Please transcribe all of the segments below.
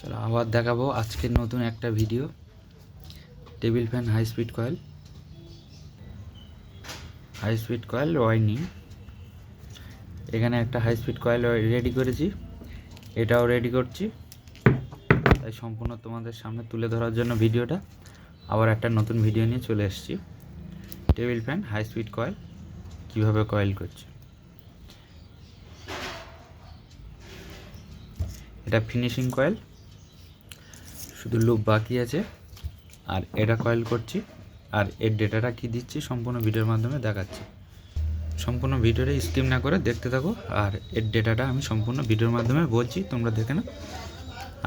চলো আবার দেখাবো আজকের নতুন একটা video table fan high speed coil high speed coil ওয়াইনিং এখানে একটা হাই স্পিড কয়েল রেডি করেছি, এটাও রেডি করছি, তাই সম্পূর্ণ তোমাদের সামনে তুলে ধরার জন্য ভিডিওটা আবার একটা নতুন ভিডিও নিয়ে চলে এসেছি table fan high speed coil কীভাবে কয়েল করছে। এটা ফিনিশিং কয়েল শুধু লুপ বাকি আছে। আর এটা কয়েল করছি। আর এর ডেটাটা কি দিচ্ছি সম্পূর্ণ ভিডিওর মাধ্যমে দেখাচ্ছি। সম্পূর্ণ ভিডিওটা স্কিম না করে দেখতে থাকো। আর এর ডেটাটা আমি সম্পূর্ণ ভিডিওর মাধ্যমে বলছি, তোমরা দেখে নাও।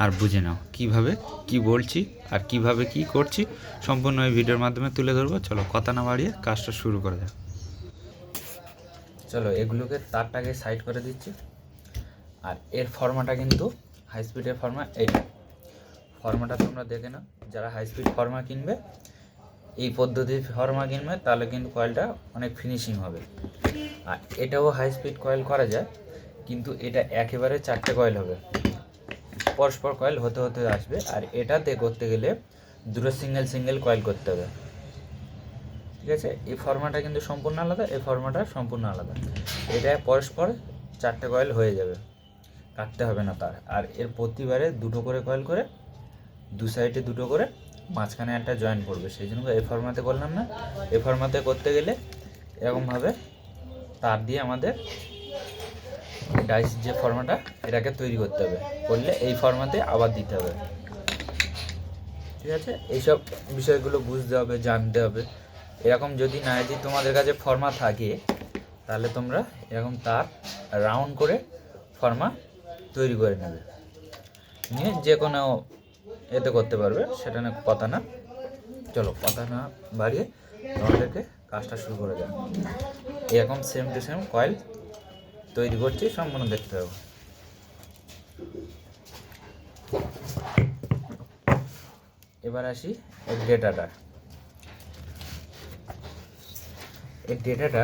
আর বুঝে নাও কীভাবে কি বলছি আর কীভাবে কি করছি। সম্পূর্ণ এই ভিডিওর মাধ্যমে তুলে ধরবো। চলো কথা না বাড়িয়ে কাজটা শুরু করে যাক। চলো এগুলোকে তারটাকে সাইড করে দিচ্ছি। আর এর ফর্মাটা কিন্তু হাই স্পিডের ফর্মা এইটা। ফর্মাটা তোমরা দেখে নাও। যারা হাই স্পিড ফর্মা কিনবে, এই পদ্ধতির ফর্মা কিনবে, তাহলে কিন্তু কয়েলটা অনেক ফিনিশিং হবে। আর এটাও হাই স্পিড কয়েল করা যায়, কিন্তু এটা একেবারে চারটে কয়েল হবে। পরস্পর কয়েল হতে হতে আসবে, আর এটাতে করতে গেলে দুটো সিঙ্গেল সিঙ্গেল কয়েল করতে হবে। ঠিক আছে? এই ফর্মাটা কিন্তু সম্পূর্ণ আলাদা, এই ফর্মাটা সম্পূর্ণ আলাদা। এটা পরস্পর চারটে কয়েল হয়ে যাবে, কাটতে হবে না তার। আর এর প্রতিবারে দুটো করে কয়েল করে দু সাইডে দুটো করে মাঝখানে একটা জয়েন করবে। সেই জন্য এ ফর্মাতে করলাম না। এ ফর্মাতে করতে গেলে এরকমভাবে তার দিয়ে আমাদের ডাইস যে ফর্মাটা এটাকে তৈরি করতে হবে। করলে এই ফর্মাতে আবার দিতে হবে। ঠিক আছে? এইসব বিষয়গুলো বুঝতে হবে, জানতে হবে। এরকম যদি না যদি তোমাদের কাছে ফর্মা থাকে, তাহলে তোমরা এরকম তার রাউন্ড করে ফর্মা তৈরি করে নেবে। নিয়ে যে কোনো এতে করতে পারবে, সেটা না কথা না। চলো, কথা না বাড়িয়ে তোমাদেরকে কাজটা শুরু করে যাও এরকম সেম টু সেম কয়েল তৈরি করছি, সম্পূর্ণ দেখতে হবে। এবার আসি এর ডেটাটা। এর ডেটাটা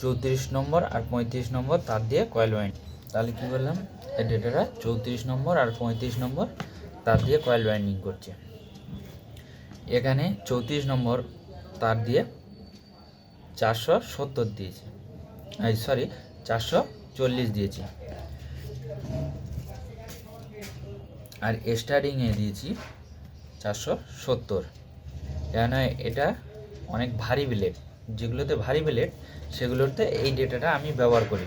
চৌত্রিশ নম্বর আর পঁয়ত্রিশ নম্বর, তার দিয়ে কয়েল ওয়াইন তাহলে কী বললাম এর ডেটাটা চৌত্রিশ নম্বর আর পঁয়ত্রিশ নম্বর তার দিয়ে কয়েল ওয়াইন্ডিং করছে। এখানে চৌত্রিশ নম্বর তার দিয়ে চারশো সত্তর দিয়েছে। সরি চারশো চল্লিশ দিয়েছি। আর স্টার্টিংয়ে দিয়েছি চারশো সত্তর। কেন এটা অনেক ভারী ব্লেড যেগুলোতে ভারী ব্লেড সেগুলোতে এই ডেটাটা আমি ব্যবহার করি।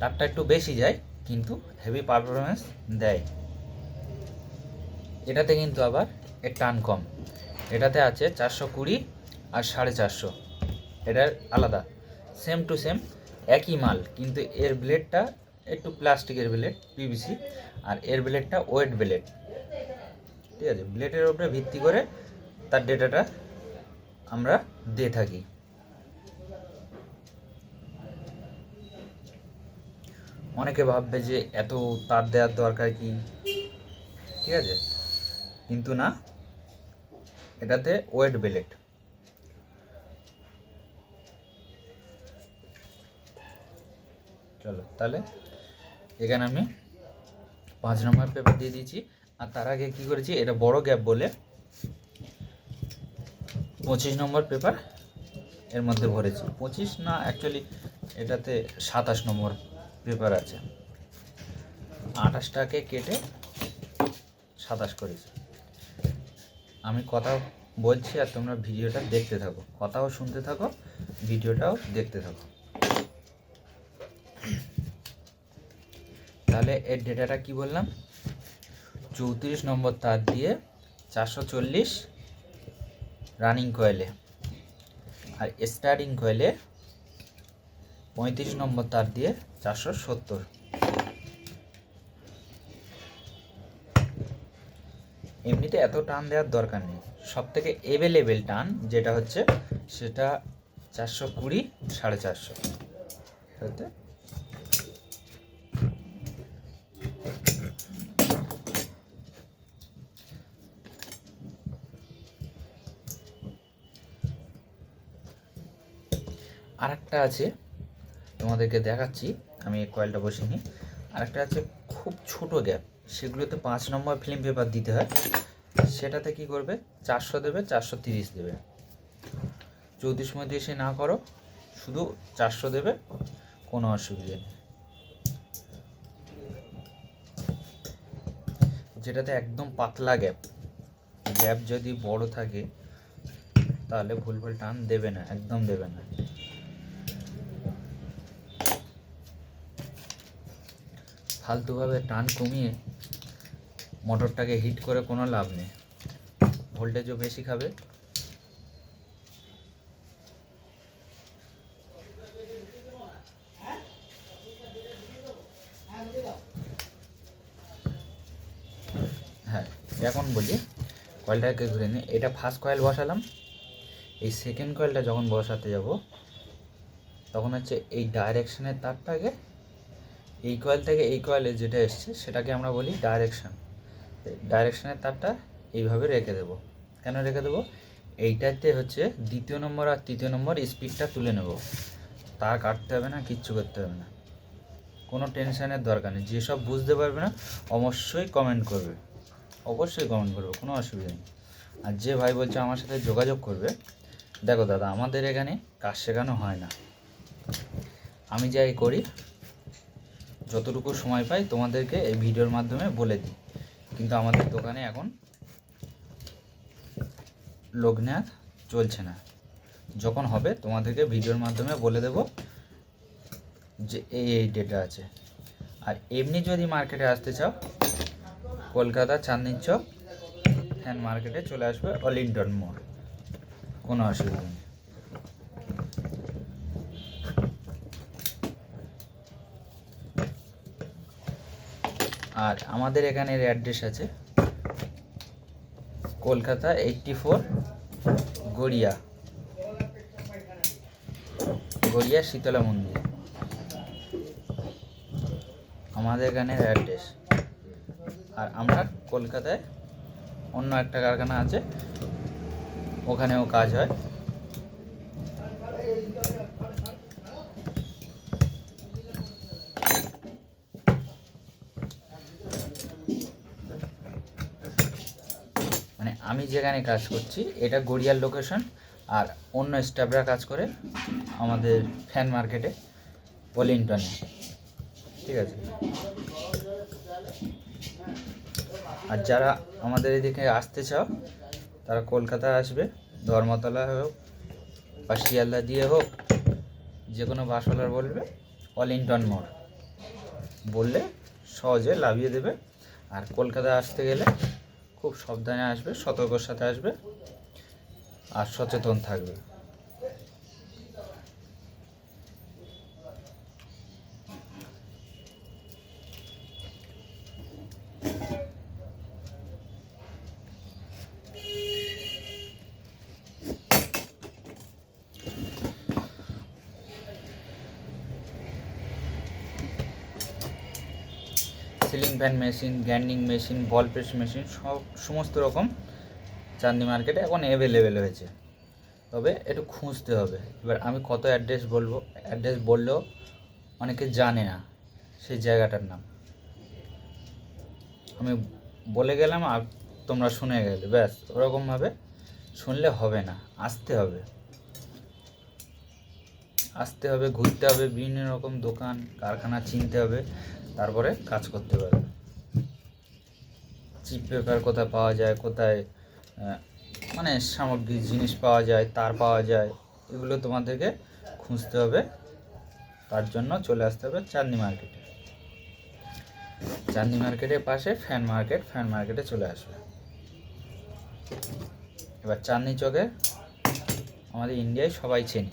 তারটা একটু বেশি যায়, কিন্তু হেভি পারফরমেন্স দেয়। এটাতে কিন্তু আবার এর টান কম। এটাতে আছে চারশো কুড়ি আর সাড়ে চারশো। এটার আলাদা। সেম টু সেম একই মাল, কিন্তু এর ব্লেডটা একটু প্লাস্টিকের ব্লেড, পিভিসি, আর এর ব্লেডটা ওয়েট ব্লেড। ঠিক আছে? ব্লেডের ওপরে ভিত্তি করে তার ডেটাটা আমরা দিয়ে থাকি। অনেকে ভাববে যে এত তার দেওয়ার দরকার কি? ঠিক আছে? কিন্তু না, এটাতে ওয়েট বেলেট চলো, তাহলে এখানে আমি পাঁচ নম্বর পেপার দিয়ে দিয়েছি। আর তার আগে কী করেছি, এটা বড় গ্যাপ বলে পঁচিশ নম্বর পেপার এর মধ্যে ভরেছি। পঁচিশ না অ্যাকচুয়ালি এটাতে সাতাশ নম্বর পেপার আছে। আঠাশটাকে কেটে সাতাশ করেছি। আমি কথা বলছি আর তোমরা ভিডিওটা দেখতে থাকো। কথাও শুনতে থাকো, ভিডিওটাও দেখতে থাকো। তাহলে এর ডেটাটা কি বললাম? চৌত্রিশ নম্বর তার দিয়ে চারশো চল্লিশ রানিং কয়েলে আর স্টার্টিং কয়েলে পঁয়ত্রিশ নম্বর তার দিয়ে চারশো সত্তর। এমনিতে এত টান দেওয়ার দরকার নেই। সব থেকে এভেলেবেল টান যেটা হচ্ছে সেটা চারশো কুড়ি, সাড়ে চারশো। আরেকটা আছে, তোমাদেরকে দেখাচ্ছি, আমি কয়েলটা বসিয়ে নিই। আরেকটা আছে খুব ছোট গ্যাপ সেগুলোতে পাঁচ নম্বর ফিল্ম পেপার দিতে হয়। সেটাতে কি করবে? চারশো দেবে, চারশো তিরিশ দেবে। চৌত্রিশ মধ্যে না করো, শুধু চারশো দেবে, কোনো অসুবিধে নেই। যেটাতে একদম পাতলা গ্যাপ গ্যাপ যদি বড় থাকে, তাহলে ভুলভাল টান দেবে না, একদম দেবে না। ফালতুভাবে টান কমিয়ে মোটরটাকে হিট করে কোনো লাভ নেই। ভোল্টেজও বেশি খাবে। হ্যাঁ এখন বলি, কয়েলটাকে ঘুরে নিই এটা ফার্স্ট কয়েল বসালাম। এই সেকেন্ড কয়েলটা যখন বসাতে যাব, তখন হচ্ছে এই ডাইরেকশনের তারটাকে, এই কয়েল থেকে এই কয়েলে যেটা এসছে, সেটাকে আমরা বলি ডাইরেকশন ডাইরেকশনের তারটা এইভাবে রেখে দেবো। কেন রেখে দেবো? এইটাতে হচ্ছে দ্বিতীয় নম্বর আর তৃতীয় নম্বর স্পিডটা তুলে নেব। তার কাটতে হবে না, কিচ্ছু করতে হবে না। কোনো টেনশনের দরকার নেই। যেসব বুঝতে পারবে না, অবশ্যই কমেন্ট করবে। অবশ্যই কমেন্ট করবে, কোনো অসুবিধা নেই। আর যে ভাই বলছে আমার সাথে যোগাযোগ করবে, দেখো দাদা, আমাদের এখানে কাজ শেখানো হয় না। আমি যাই করি, যতটুকু সময় পাই তোমাদেরকে এই ভিডিওর মাধ্যমে বলে দিই। কিন্তু আমাদের দোকানে এখন নেওয়া চলছে না। যখন হবে তোমাদেরকে ভিডিওর মাধ্যমে বলে দেব যে এই এই ডেটা আছে। আর এমনি যদি মার্কেটে আসতে চাও, কলকাতা চাঁদনির চক ফ্যান মার্কেটে চলে আসবে অলিন্টন মোড় কোনো অসুবিধা নেই। আর আমাদের এখানের অ্যাড্রেস আছে কলকাতা এইটটি ফোর গড়িয়া গড়িয়া শীতলা মন্দির। আমাদের এখানের অ্যাড্রেস আর আমরা কলকাতায় অন্য একটা কারখানা আছে, ওখানেও কাজ হয় মানে আমি যেখানে কাজ করছি, এটা গড়িয়ার লোকেশন আর অন্য স্টাফরা কাজ করে আমাদের ফ্যান মার্কেটে ওয়েলিংটনে ঠিক আছে? আর যারা আমাদের এদিকে আসতে চাও, তারা কলকাতায় আসবে, ধর্মতলা হোক বা শিয়ালদা দিয়ে হোক যে কোনো বাসওয়ালার বলবে অলিংটন মোড়। বললে সহজে লাভিয়ে দেবে। আর কলকাতায় আসতে গেলে খুব সাবধানে আসবে সতর্কর সাথে আসবে আর সচেতন থাকবে। Fan machine grinding machine ball press machine সব সমস্ত রকম চাঁদনি মার্কেটে এখন অ্যাভেলেবেল হয়েছে। তবে একটু খুঁজতে হবে। এবার আমি কত অ্যাড্রেস বলব? অ্যাড্রেস বললেও অনেকে জানে না সেই জায়গাটার নাম। আমি বলে গেলাম আর তোমরা শুনে গেলে। ব্যাস ওরকমভাবে শুনলে হবে না। আসতে হবে। আসতে হবে, ঘুরতে হবে, বিভিন্ন রকম দোকান, কারখানা চিনতে হবে, তারপরে কাজ করতে পারবে। চিপ পেপার কোথায় পাওয়া যায়, কোথায় মানে সামগ্রী জিনিস পাওয়া যায়, তার পাওয়া যায়, এগুলো তোমাদেরকে খুঁজতে হবে। তার জন্য চলে আসতে হবে চাঁদনি মার্কেটে। চাঁদনি মার্কেটের পাশে ফ্যান মার্কেট, ফ্যান মার্কেটে চলে আসবে। এবার চাঁদনি চকে আমাদের ইন্ডিয়ায় সবাই চেনে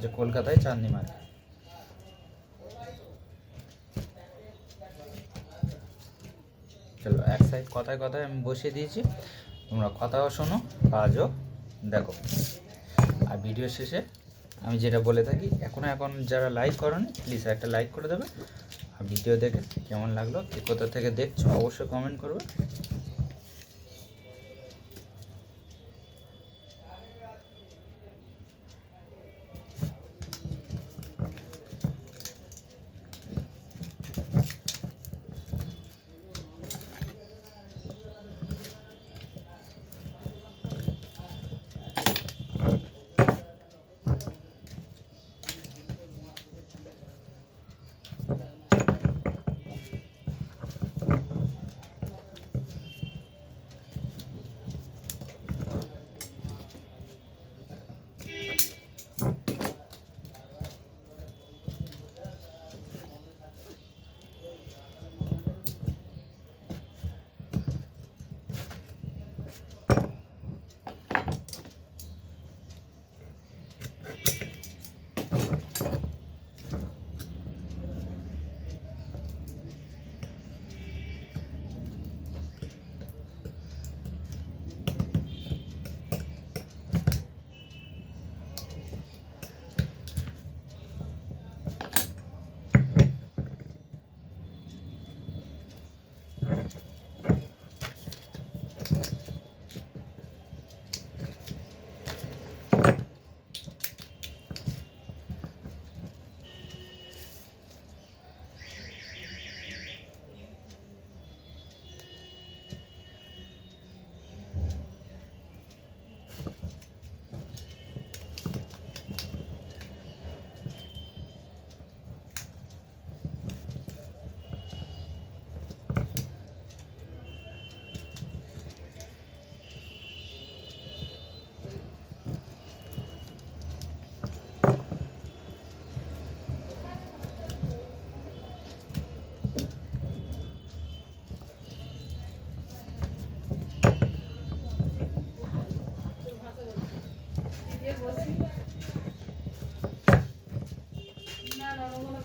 যে কলকাতায় চাঁদনি মার্কেট। চলো এক সাইড কথায় কথায় আমি বসিয়ে দিয়েছি। তোমরা কথাও শোনো, কাজও দেখো। আর ভিডিও শেষে আমি যেটা বলে থাকি এখনও এখন যারা লাইক করনি প্লিজ একটা লাইক করে দেবে। আর ভিডিও দেখে কেমন লাগল, কে কোথা থেকে দেখছ, অবশ্যই কমেন্ট করবে।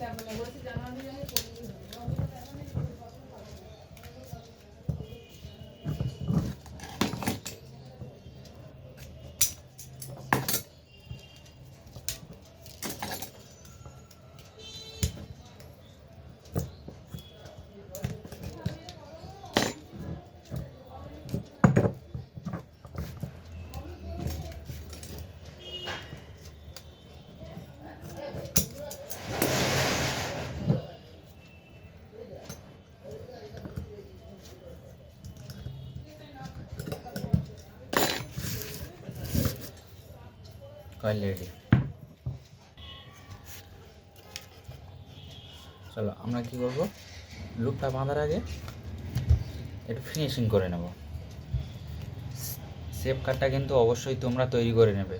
তারপরে বলছি জানুয়ারি জানি কয়েল রেডি চলো, আমরা কি করব? লুপটা বাঁধার আগে একটু ফিনিশিং করে নেব। সেফ কার্ডটা কিন্তু অবশ্যই তোমরা তৈরি করে নেবে।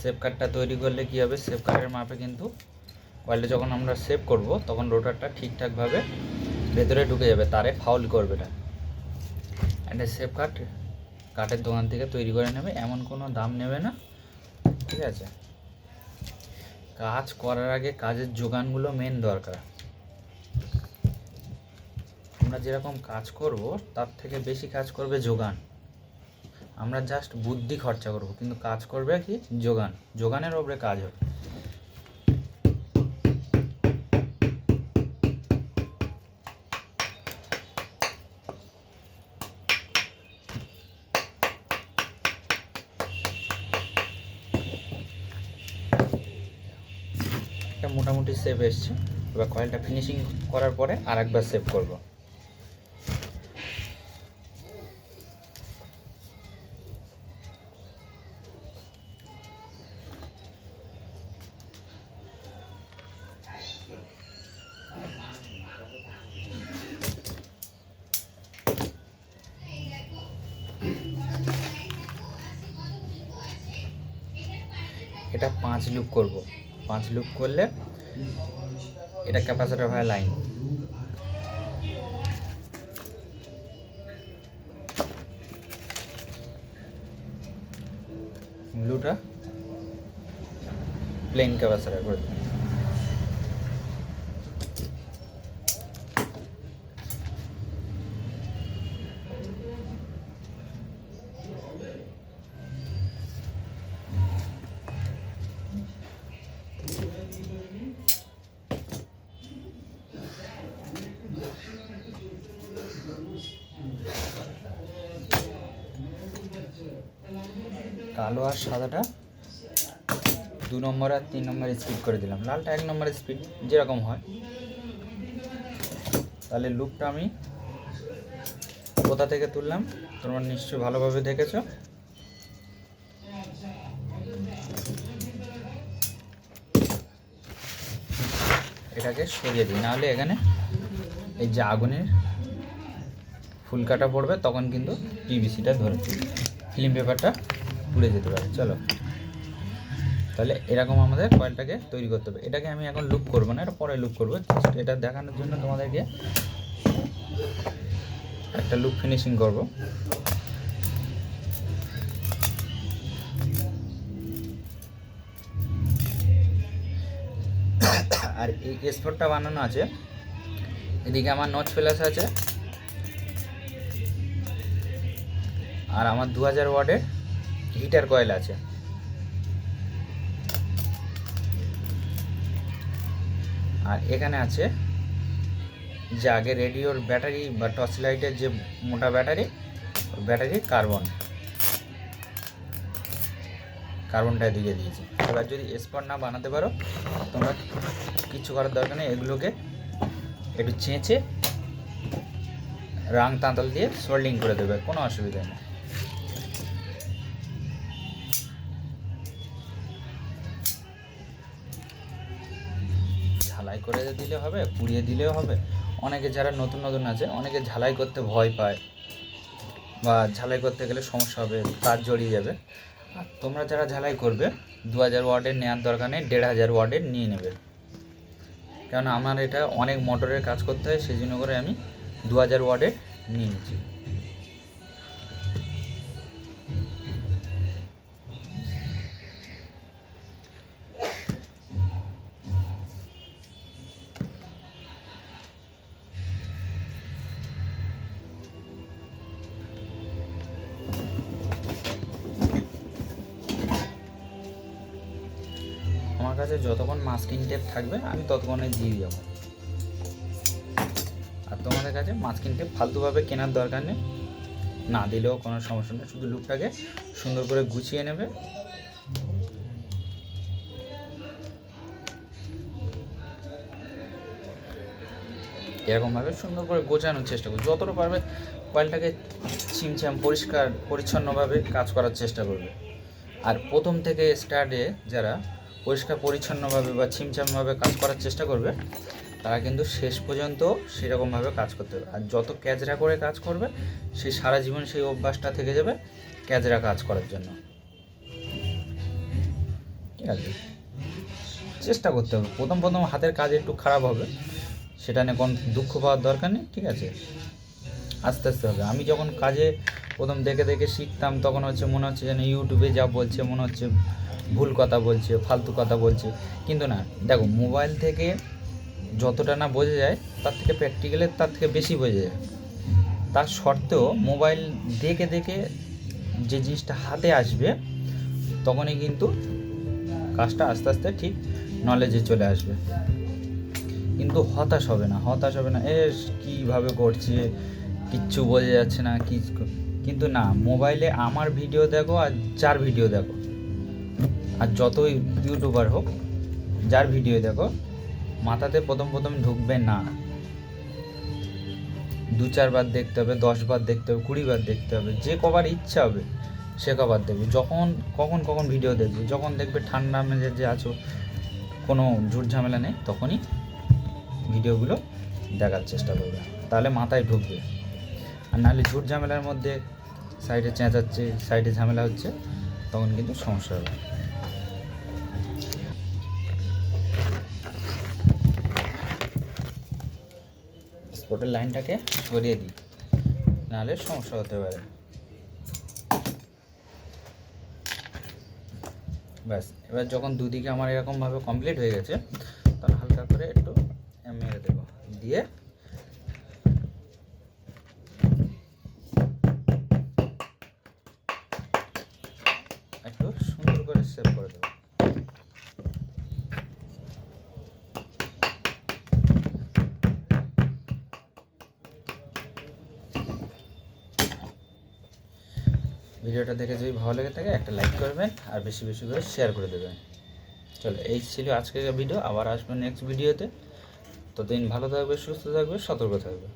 সেফ কার্ডটা তৈরি করলে কি হবে? সেফ কার্ডের মাপে কিন্তু কয়েলটা যখন আমরা সেভ করব, তখন রোটারটা ঠিকঠাকভাবে ভেতরে ঢুকে যাবে, তারে ফাউল করবে না। একটা সেফ কার্ড কাঠের দোকান থেকে তৈরি করে নেবে, এমন কোনো দাম নেবে না। ঠিক আছে? কাজ করার আগে কাজের যোগানগুলো মেন দরকার। আমরা যেরকম কাজ করব, তার থেকে বেশি কাজ করবে যোগান। আমরা জাস্ট বুদ্ধি খরচা করব, কিন্তু কাজ করবে কি? যোগান। যোগানের ওপরে কাজ হবে। সেভ এসছে। এবার কয়েলটা ফিনিশিং করার পরে আর একবার সেভ করব। এটা পাঁচ লুপ করব। পাঁচ লুপ করলে এটা ক্যাপাসিটার হয় লাইন। ব্লুটা? প্লেন ক্যাপাসিটার করে সাদাটা। দু নম্বর আর তিন নম্বর স্পিড করে দিলাম। লালটা এক নম্বর স্পিড যেরকম হয়। তাহলে লুপটা আমি কোথা থেকে তুললাম? তোমরা নিশ্চয়ই ভালোভাবে দেখেছ। এটাকে সরিয়ে দিই। নাহলে এখানে এই যে আগুনের ফুলকাটা পড়বে, তখন কিন্তু পিভিসিটা ধরে ফিল্ম পেপারটা পুড়ে যেতে পারে, চলো। তাহলে এরকম আমাদের কয়েলটাকে তৈরি করতে হবে। এটাকে আমি এখন লুক করব না, এটা পরে লুক করব। এটা দেখানোর জন্য তোমাদেরকে একটা লুক ফিনিশিং করব। আর এই স্পটটা বানানো আছে। এদিকে আমার নচ প্লাস আছে। আর আমার দু হাজার ওয়ার্ডের হিটার কয়েল আছে। আর এখানে আছে, যে আগে রেডিওর ব্যাটারি বা টর্চ লাইটের যে মোটা ব্যাটারি ব্যাটারি কার্বন। কার্বনটা দিয়ে দিয়েছি। এবার যদি স্পট না বানাতে পারো, তোমরা কিচ্ছু করার দরকার নেই, এগুলোকে একটু চেঁচে রাং তাঁতল দিয়ে সোল্ডিং করে দেবে, কোনো অসুবিধা নেই। করে দিলে হবে, পুড়িয়ে দিলেও হবে। অনেকে যারা নতুন নতুন আছে, অনেকে ঝালাই করতে ভয় পায় বা ঝালাই করতে গেলে সমস্যা হবে, তার জড়িয়ে যাবে। আর তোমরা যারা ঝালাই করবে দু হাজার ওয়ার্ডের নেওয়ার দরকার নেই দেড় হাজার ওয়ার্ডের নিয়ে নেবে। কারণ আমার এটা অনেক মোটরের কাজ করতে হয়, সেই জন্য করে আমি দু হাজার ওয়ার্ডের নিয়ে নিচ্ছি। কাছে যতক্ষণ মাস্কিং টেপ থাকবে, আমি ততক্ষণে দিয়ে যাব আর তোমাদের কাছে মাস্কিং টেপ ফালতুভাবে কেনার দরকার নেই। না দিলেও কোনো সমস্যা নেই, শুধু লুকটাকে সুন্দর করে গুছিয়ে নেবে। এরকমভাবে সুন্দর করে গোছানোর চেষ্টা করবে। যতটা পারবে কয়েলটাকে ছিমছাম, পরিষ্কার, পরিচ্ছন্নভাবে কাজ করার চেষ্টা করবে। আর প্রথম থেকে স্টার্টে যারা পরিষ্কার, পরিচ্ছন্নভাবে বা ছিমছামভাবে কাজ করার চেষ্টা করবে, তারা কিন্তু শেষ পর্যন্ত সেরকমভাবে কাজ করতে হবে আর যত ক্যাজরা করে কাজ করবে, সে সারা জীবন সেই অভ্যাসটা থেকে যাবে ক্যাজরা কাজ করার জন্য। ঠিক আছে? চেষ্টা করতে হবে। প্রথম প্রথম হাতের কাজ একটু খারাপ হবে, সেটা নিয়ে কোনো দুঃখ পাওয়ার দরকার নেই, ঠিক আছে? আস্তে আস্তে হবে। আমি যখন কাজে প্রথম দেখে দেখে শিখতাম, তখন হচ্ছে মনে হচ্ছে যেন ইউটিউবে যা বলছে, মনে হচ্ছে ভুল কথা বলছে, ফালতু কথা বলছে। কিন্তু না, দেখো মোবাইল থেকে যতটা না বোঝা যায়, তার থেকে প্র্যাকটিক্যালে তার থেকে বেশি বোঝা যায়। তার সত্ত্বেও মোবাইল দেখে দেখে যে জিনিসটা হাতে আসবে, তখনই কিন্তু কাজটা আস্তে আস্তে ঠিক নলেজে চলে আসবে। কিন্তু হতাশ হবে না, হতাশ হবে না এ কীভাবে করছে? কিচ্ছু বোঝা যাচ্ছে না, কি কিন্তু না মোবাইলে আমার ভিডিও দেখো আর যার ভিডিও দেখো। আর যতই ইউটিউবার হোক, যার ভিডিও দেখো, মাথাতে প্রথম প্রথম ঢুকবে না। দু চারবার দেখতে হবে দশবার দেখতে হবে কুড়িবার দেখতে হবে, যে কবার ইচ্ছা হবে, সে কবার দেখবে। যখন, কখন কখন ভিডিও দেখবে, যখন দেখবে ঠান্ডা মেজাজে আছো, কোনো ঝুট ঝামেলা নেই, তখনই ভিডিওগুলো দেখার চেষ্টা করবে। তাহলে মাথায় ঢুকবে। আর নাহলে ঝুট ঝামেলার মধ্যে সাইডে চেঁচাচ্ছে সাইডে ঝামেলা হচ্ছে, তখন কিন্তু সমস্যা হবে। স্পটের লাইনটাকে সরিয়ে দিই। নাহলে সমস্যা হতে পারে। ব্যাস, এবার যখন দুদিকে আমার এরকমভাবে কমপ্লিট হয়ে গেছে তখন হালকা করে একটু মেরে দেবো। দিয়ে ভিডিওটা দেখে যদি ভালো লেগে থাকে, একটা লাইক করবেন আর বেশি বেশি করে শেয়ার করে দেবেন। চলো, এই ছিল আজকের ভিডিও আবার আসবেন নেক্সট ভিডিওতে ততদিন ভালো থাকবে, সুস্থ থাকবে, সতর্ক থাকবে।